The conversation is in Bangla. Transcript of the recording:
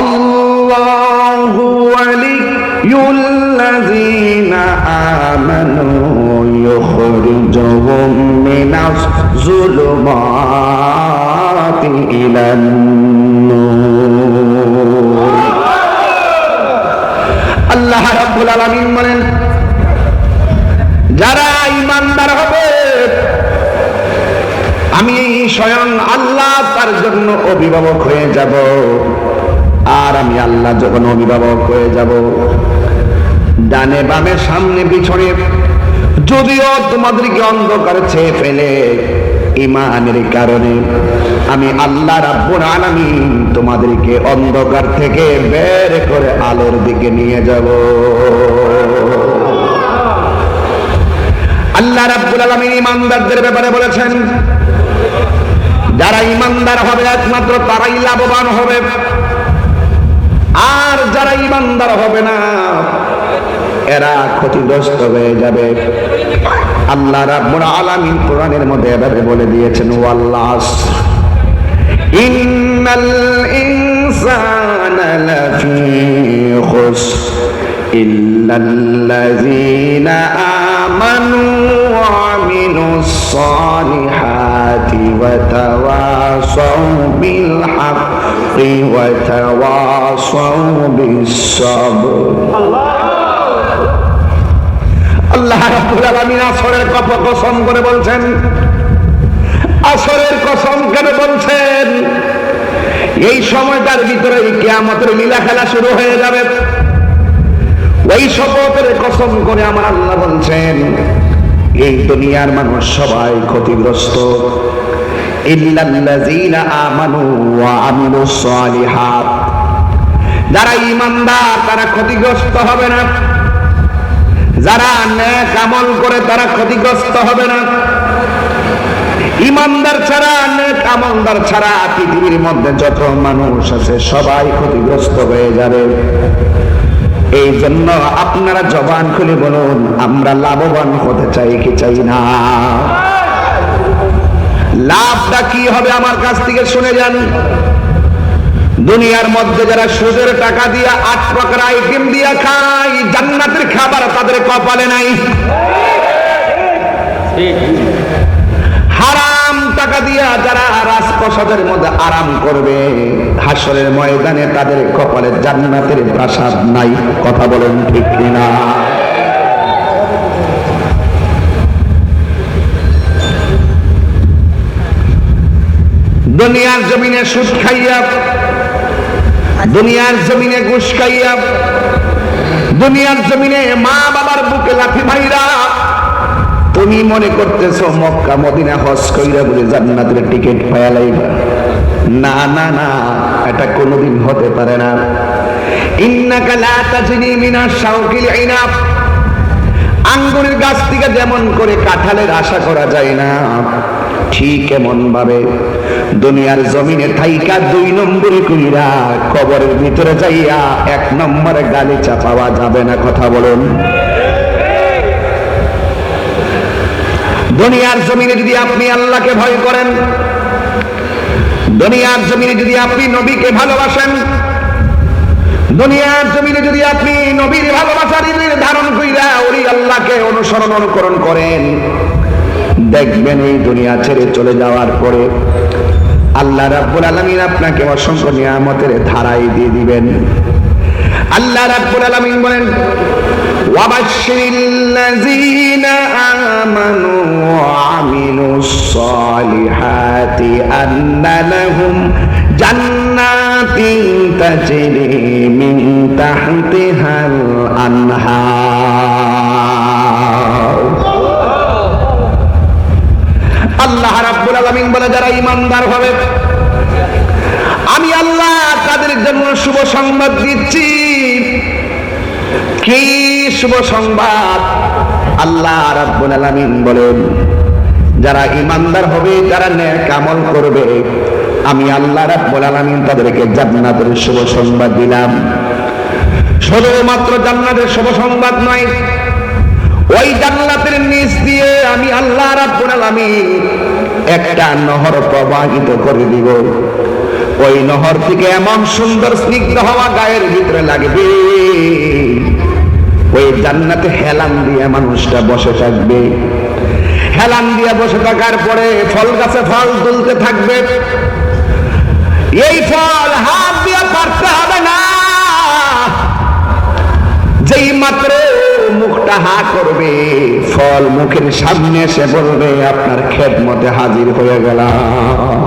الله ولي الذين آمنوا يخرجهم من الظلمات إلى النور আল্লাহ রাব্বুল আলামিন বলেন যারা ইমানদার হবে আমি স্বয়ং আল্লাহ, তার জন্য অভিভাবক হয়ে যাব। আর আমি আল্লাহ যখন অভিভাবক হয়ে যাব, ডানে বামে সামনে পিছনে, যদিও তোমাদেরকে অন্ধকার ছেয়ে ফেলে ইমানের কারণে, আমি আল্লাহ রাব্বুল আলামিন তোমাদেরকে অন্ধকার থেকে বের করে আলোর দিকে নিয়ে যাব। আল্লাহ রাব্বুল আলামিন ইমানদারদের ব্যাপারে বলেছেন যারা ইমানদার হবে, একমাত্র তারাই লাভবান হবে। আর যারা ইমানদার হবে না, এরা ক্ষতিগ্রস্ত হয়ে যাবে। আল্লাহ রাব্বুল আলামিন কোরআনের মধ্যে এভাবে বলে দিয়েছেন, ওয়াল্লাস, ইন্নাল ইনসানা লাফি খুসর ইল্লাল্লাযীনা আমানু ওয়া আমিলুস সালিহাতি। ওয়া তাওয়াসাউ বিস সাবর আল্লাহ রাব্বুল আলামিন আসরের কসম করে বলছেন আসরের কসম কেন বলছেন এই সময়টার ভিতরে কিয়ামতের লীলা খেলা শুরু হয়ে যাবে ওই শপথের কসম করে আমার আল্লাহ বলছেন এই দুনিয়ার মানুষ সবাই ক্ষতিগ্রস্ত। যারা ঈমানদার, তারা ক্ষতিগ্রস্ত হবে না। যারা নেক আমল করে, তারা ক্ষতিগ্রস্ত হবে না। ইমানদার ছাড়া, নেক আমলদার ছাড়া পৃথিবীর মধ্যে যত মানুষ আছে, সবাই ক্ষতিগ্রস্ত হয়ে যাবে। এই জন্য আপনারা জবান খুলে বলুন, আমরা লাভবান হতে চাই কি চাই না? লাভটা কি হবে আমার কাছ থেকে শুনে যান। দুনিয়ার মধ্যে যারা সুদের টাকা দিয়ে আট প্রকার আইটেম দিয়া খায়, জান্নাতের খাবার তাদের কপালে নাই। হারাম টাকা দিয়া যারা রাজপ্রসাদের মধ্যে আরাম করবে, হাসরের ময়দানে তাদের কপালে জান্নাতের প্রাসাদ নাই। কথা বলেন ঠিক কিনা? দুনিয়ার জমিনে সুদ খাইয়া, দুনিয়ার জমিনে ঘুষ খাইয়া, দুনিয়ার জমিনে মা বাবার বুকে লাঠি ভাইরা তুমি মনে করতেছো মক্কা, মদিনা হজ কইরা বলে জান্নাতের টিকিট পায়ালাইবা না না না, এটা কোনোদিন হতে পারে না। ইন্নাকা লা তাজনি মিনাশ শাওকিল ইনাব। আঙ্গুরের গাছ থেকে যেমন করে কাঁঠালের আশা করা যায় না, ঠিক এমন ভাবে দুনিয়ার জমিনে থাইকা দুই নম্বরে কইরা কবরের ভিতরে যাইয়া এক নম্বরে গালিচা পাওয়া যাবে না, কথা বলুন। দুনিয়ার জমিনে যদি আপনি আল্লাহকে ভয় করেন, দুনিয়ার জমিনে যদি আপনি নবীকে ভালোবাসেন, দুনিয়ার জমিনে যদি আপনি নবীর ভালোবাসার ধারণ কইরা ওই আল্লাহকে অনুসরণ অনুকরণ করেন, দেখবেন এই দুনিয়া ছেড়ে চলে যাওয়ার পরে আল্লাহ রাব্বুল আলামিন আপনাকে অসংখ্য নিয়ামতের ধারাই দিয়ে দিবেন। আল্লাহ রাব্বুল আলামিন বলেন ওয়াবাশশিরিল্লাযীনা আমানু وعملوا الصالحات أن لهم جنات تجري من تحتها الأنهار আল্লাহ রাব্বুল আলামিন বলে যারা ইমানদার হবে আমি আল্লাহ তাদের জন্য শুভ সংবাদ দিচ্ছি কি শুভ সংবাদ আল্লাহ রাব্বুল আলামিন বলেন যারা ইমানদার হবে, যারা নেক আমল করবে, আমি আল্লাহ রাব্বুল আলামিন তাদেরকে জান্নাতের শুভ সংবাদ দিলাম। শুধুমাত্র জান্নাতের শুভ সংবাদ নয়, ওই জান্নাতের নিচ দিয়ে আমি আল্লাহ রাব্বুল আলামিন একটা নহর প্রবাহিত করে দিব। ওই নহর থেকে এমন সুন্দর স্নিগ্ধ হওয়া গায়ের ভিতরে লাগবে, ওই জান্নাতে হেলান দিয়ে মানুষটা বসে থাকবে। হেলান দিয়ে বসে থাকার পরে ফল গাছে ফল তুলতে থাকবে। এই ফল হাত দিয়ে পারতে হবে না। যেই মাত্র মুখটা হা করবে, ফল মুখের সামনে এসে বলবে, আপনার ক্ষেত মতে হাজির হয়ে গেলাম।